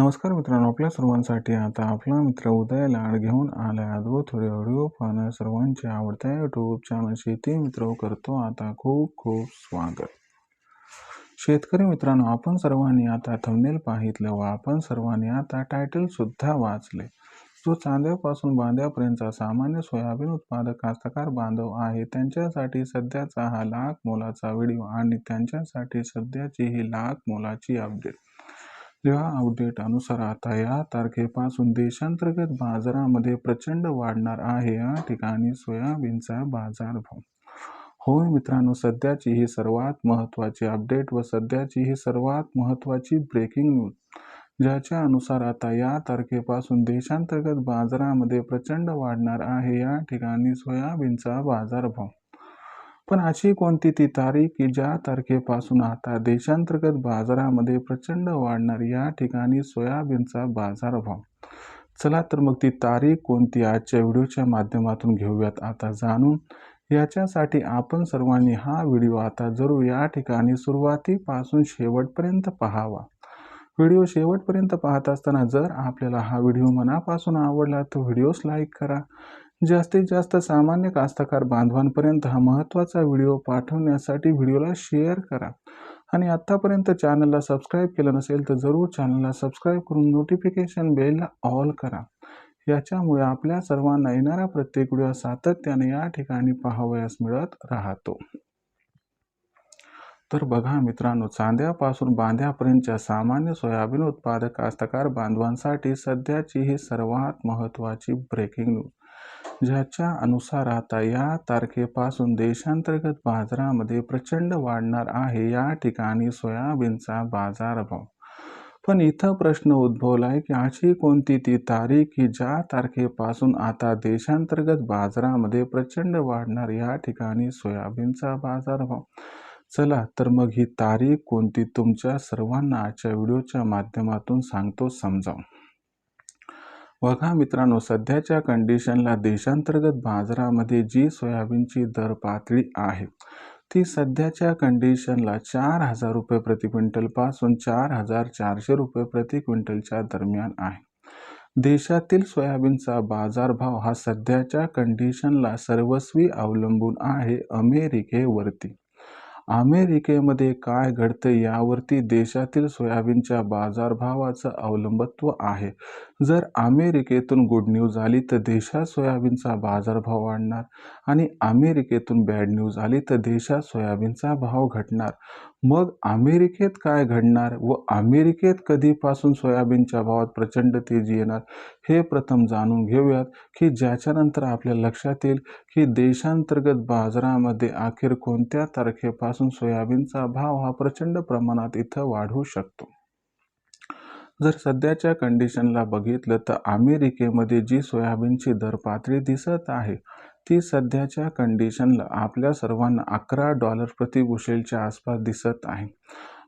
नमस्कार मित्रांनो आपल्या सर्वांसाठी आता आपला मित्र उदय लाड घेऊन आलाय व थोडे ऑडिओ पाहणं सर्वांचे आवडत्या यूट्यूब चॅनल शेती मित्र करतो आता खूप खूप स्वागत. शेतकरी मित्रांनो आपण सर्वांनी आता थंबनेल पाहितलं व आपण सर्वांनी आता टायटल सुद्धा वाचले. जो चांद्यापासून बांध्यापर्यंतचा सामान्य सोयाबीन उत्पादक कास्तकार बांधव आहे त्यांच्यासाठी सध्याचा हा लाख मोलाचा व्हिडिओ आणि त्यांच्यासाठी सध्याची ही लाख मोलाची अपडेट या अपडेट अनुसार आता या तारखेपासून देशांतर्गत बाजारामध्ये प्रचंड वाढणार आहे. या ठिकाणी सोयाबीनचा बाजारभाव होय मित्रांनो सध्याची ही सर्वात महत्त्वाची अपडेट व सध्याची ही सर्वात महत्त्वाची ब्रेकिंग न्यूज ज्याच्या अनुसार आता या तारखेपासून देशांतर्गत बाजारामध्ये प्रचंड वाढणार आहे. या ठिकाणी सोयाबीनचा बाजारभाव पण अशी कोणती ती तारीख की ज्या तारखेपासून आता देशांतर्गत बाजारामध्ये प्रचंड वाढणार या ठिकाणी सोयाबीनचा बाजारभाव? चला तर मग ती तारीख कोणती आजच्या व्हिडिओच्या माध्यमातून घेऊयात आता जाणून. याच्यासाठी आपण सर्वांनी हा व्हिडिओ आता जरूर या ठिकाणी सुरुवातीपासून शेवटपर्यंत पाहावा. व्हिडिओ शेवटपर्यंत पाहत असताना जर आपल्याला हा व्हिडिओ मनापासून आवडला तर व्हिडिओस लाईक करा. जास्तीत जास्त सामान्य कास्तकार बांधवांपर्यंत हा महत्त्वाचा व्हिडिओ पाठवण्यासाठी व्हिडिओला शेअर करा. आणि आत्तापर्यंत चॅनलला सबस्क्राईब केलं नसेल तर जरूर चॅनलला सबस्क्राईब करून नोटिफिकेशन बेलला ऑल करा. याच्यामुळे आपल्या सर्वांना येणारा प्रत्येक व्हिडिओ सातत्याने या ठिकाणी पाहावयास मिळत राहतो. तर बघा मित्रांनो चांद्यापासून बांध्यापर्यंतच्या सामान्य सोयाबीन उत्पादक कास्तकार बांधवांसाठी सध्याची ही सर्वात महत्त्वाची ब्रेकिंग न्यूज. ज्याच्या अनुसार आता या तारखेपासून देशांतर्गत बाजारामध्ये प्रचंड वाढणार आहे. या ठिकाणी सोयाबीनचा बाजारभाव पण इथं प्रश्न उद्भवलाय की अशी कोणती ती तारीख की ज्या तारखेपासून आता देशांतर्गत बाजारामध्ये प्रचंड वाढणार या ठिकाणी सोयाबीनचा बाजारभाव चला तर मग ही तारीख कोणती तुमच्या सर्वांना आजच्या व्हिडिओच्या माध्यमातून सांगतो समजावून. बघा मित्रांनो सध्याच्या कंडिशनला देशांतर्गत बाजारामध्ये जी सोयाबीनची दर पातळी आहे ती सध्याच्या कंडिशनला चार हजार रुपये प्रति क्विंटलपासून चार हजार चारशे रुपये प्रति क्विंटलच्या दरम्यान आहे. देशातील सोयाबीनचा बाजारभाव हा सध्याच्या कंडिशनला सर्वस्वी अवलंबून आहे अमेरिकेवरती. अमेरिकेमध्ये काय घडतं यावरती देशातील सोयाबीनच्या बाजारभावाचं अवलंबत्व आहे. जर अमेरिकेतून गुड न्यूज आली तर देशात सोयाबीनचा बाजारभाव वाढणार आणि अमेरिकेतून बॅड न्यूज आली तर देशात सोयाबीनचा भाव घटणार. मग अमेरिकेत काय घडणार व अमेरिकेत कधीपासून सोयाबीनच्या भावात प्रचंड तेजी येणार हे प्रथम जाणून घेऊयात की ज्याच्यानंतर आपल्या लक्षात येईल की देशांतर्गत बाजारामध्ये अखेर कोणत्या तारखेपासून सोयाबीनचा भाव हा प्रचंड प्रमाणात इथं वाढू शकतो. जर सध्याच्या कंडिशनला बघितलं तर अमेरिकेमध्ये जी सोयाबीनची दर पातळी दिसत आहे ती सध्याच्या कंडिशनला आपल्या सर्वांना अकरा डॉलर प्रति बुशेलच्या आसपास दिसत आहे.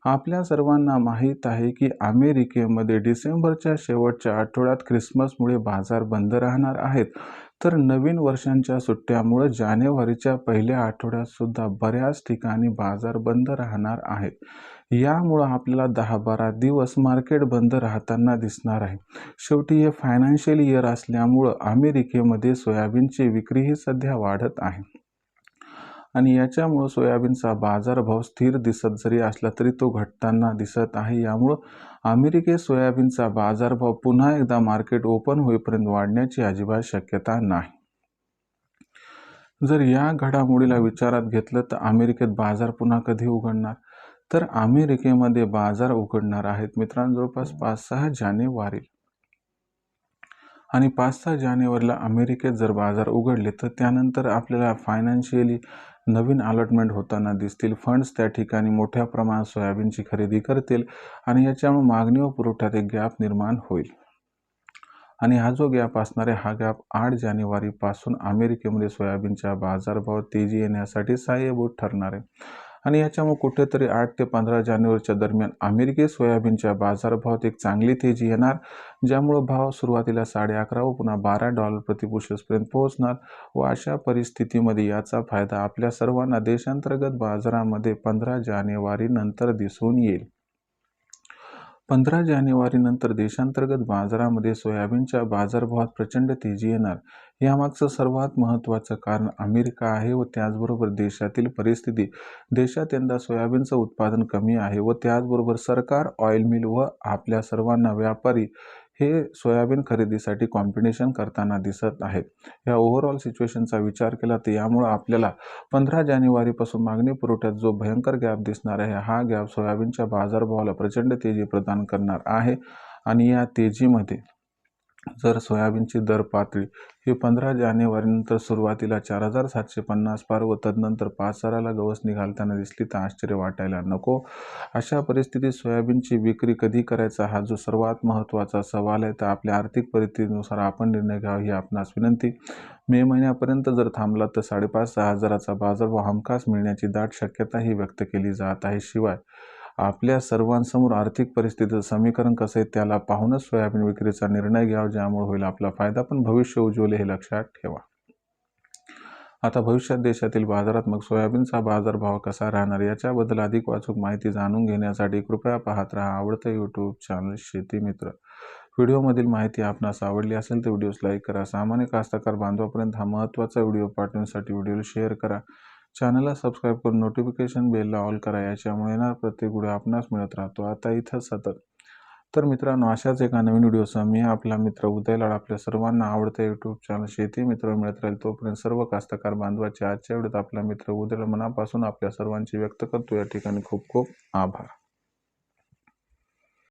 आपल्या सर्वांना माहीत आहे की अमेरिकेमध्ये डिसेंबरच्या शेवटच्या आठवड्यात ख्रिसमसमुळे बाजार बंद राहणार आहेत. तर नवीन वर्षांच्या सुट्ट्यामुळे जानेवारीच्या पहिल्या आठवड्यात सुद्धा बऱ्याच ठिकाणी बाजार बंद राहणार आहेत. यामुळं आपल्याला दहा बारा दिवस मार्केट बंद राहताना दिसणार आहे. शेवटी हे फायनान्शियल इयर असल्यामुळं अमेरिकेमध्ये सोयाबीनची विक्रीही सध्या वाढत आहे. आणि याच्यामुळं सोयाबीनचा बाजारभाव स्थिर दिसत जरी असला तरी तो घटताना दिसत आहे. यामुळं अमेरिकेत सोयाबीनचा बाजारभाव पुन्हा एकदा मार्केट ओपन होईपर्यंत वाढण्याची अजिबात शक्यता नाही. जर या घडामोडीला विचारात घेतलं तर अमेरिकेत बाजार पुन्हा कधी उघडणार? तर अमेरिकेमध्ये बाजार उघडणार आहेत. मित्रांनो जवळपास पाच सहा जानेवारी आणि पाच सहा जानेवारीला अमेरिकेत जर बाजार उघडले तर त्यानंतर आपल्याला फायनान्शियली नवीन अलॉटमेंट होताना दिसतील. फंड्स त्या ठिकाणी मोठ्या प्रमाणात सोयाबीनची खरेदी करतील आणि याच्यामुळे मागणी व पुरवठ्यात एक गॅप निर्माण होईल. आणि हा जो गॅप असणार आहे हा गॅप आठ जानेवारीपासून अमेरिकेमध्ये सोयाबीनच्या बाजारभाव तेजी येण्यासाठी सहाय्यभूत ठरणार आहे. आणि याच्यामुळे कुठेतरी आठ ते पंधरा जानेवारीच्या दरम्यान अमेरिकी सोयाबीनच्या बाजारभावात एक चांगली तेजी येणार ज्यामुळं भाव सुरुवातीला साडे अकरा व पुन्हा बारा डॉलर प्रतिपुरुषपर्यंत पोहोचणार व अशा परिस्थितीमध्ये याचा फायदा आपल्या सर्वांना देशांतर्गत बाजारामध्ये पंधरा जानेवारी नंतर दिसून येईल. पंधरा जानेवारीनंतर देशांतर्गत बाजारामध्ये सोयाबीनच्या बाजारभावात प्रचंड तेजी येणार. यामागचं सर्वात महत्त्वाचं कारण अमेरिका आहे व त्याचबरोबर देशातील परिस्थिती. देशात यंदा सोयाबीनचं उत्पादन कमी आहे व त्याचबरोबर सरकार ऑइल मिल व आपल्या सर्वांना व्यापारी हे सोयाबीन खरेदीसाठी कॉम्पिटिशन करताना दिसत आहेत. या ओव्हरऑल सिच्युएशनचा विचार केला तर यामुळं आपल्याला पंधरा जानेवारीपासून मागणी पुरवठ्यात जो भयंकर गॅप दिसणार आहे हा गॅप सोयाबीनच्या बाजारभावाला प्रचंड तेजी प्रदान करणार आहे. आणि या तेजीमध्ये जर सोयाबीनची दर पातळी ही पंधरा जानेवारीनंतर सुरुवातीला चार हजार सातशे पन्नास पार व तदनंतर पाच हजाराला गवस निघालताना दिसली तर आश्चर्य वाटायला नको. अशा परिस्थितीत सोयाबीनची विक्री कधी करायचा हा जो सर्वात महत्त्वाचा सवाल आहे तर आपल्या आर्थिक परिस्थितीनुसार आपण निर्णय घ्यावा ही आपणास विनंती. मे महिन्यापर्यंत जर थांबला तर साडेपाच सहा हजाराचा बाजारभाव हमखास मिळण्याची दाट शक्यताही व्यक्त केली जात आहे. शिवाय आपल्या सर्वांसमोर आर्थिक परिस्थितीचं समीकरण कसं आहे त्याला पाहूनच सोयाबीन विक्रीचा निर्णय घ्यावा ज्यामुळे होईल आपला फायदा. पण भविष्य उज्ज्वल हे लक्षात ठेवा. आता भविष्यात देशातील बाजारात मग सोयाबीनचा बाजारभाव कसा राहणार याच्याबद्दल अधिक वाचूक माहिती जाणून घेण्यासाठी कृपया पाहत राहा आवडतं यूट्यूब चॅनल शेती मित्र. व्हिडिओमधील माहिती आपणास आवडली असेल तर व्हिडिओस लाईक करा. सामान्य कास्तकार बांधवापर्यंत हा महत्त्वाचा व्हिडिओ पाठवण्यासाठी व्हिडिओला शेअर करा. चॅनलला सबस्क्राईब करून नोटिफिकेशन बेलला ऑल करा याच्यामुळे येणार प्रत्येक व्हिडिओ आपणास मिळत राहतो. आता इथं सतत. तर मित्रांनो अशाच एका नवीन व्हिडिओसह मी आपला मित्र उदयलाड आपल्या सर्वांना आवडतं यूट्यूब चॅनल शेती मित्र मिळत राहील तोपर्यंत सर्व कास्तकार बांधवाचे आजच्या व्हिडिओत आपला मित्र उदयला मनापासून आपल्या सर्वांची व्यक्त करतो. या ठिकाणी खूप खूप आभार.